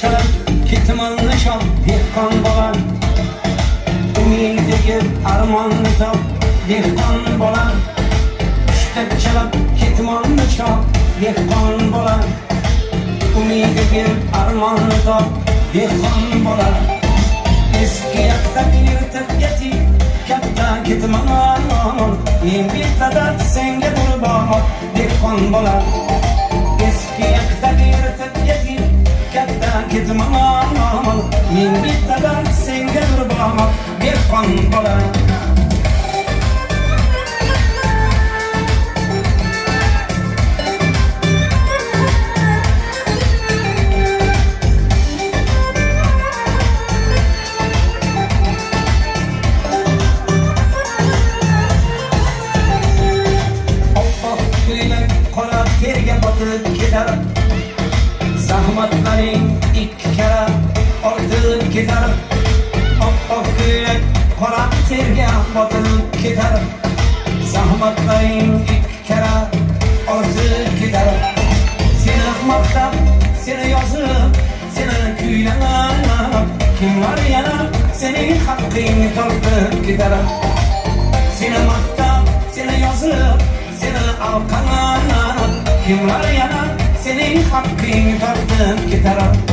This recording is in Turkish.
çalar Kitmanlı şal dehqon bola Umidigi armonni top dehqon bola Ishtab chalab ketmonni chop dehqon bola Umidigi armonni top dehqon bola Eski yaktak yırtık yeti Katta ketman Yengil tadat senga qurbon dehqon bola Katta ketman Yengil tadat senga qurbon dehqon bola Oppoq ko'ylak qora terga botib ketar Zahmatlaring Oppoq ko'ylak qora terga botib ketar Zahmatlaring ikki kara ortib ketar Seni maqtab, seni yozib, seni kuylab Kimlar yana sening haqqingni tortib ketar Seni maqtab, seni yozib, seni alqanlar Kimlar yana sening haqqing tortib ketar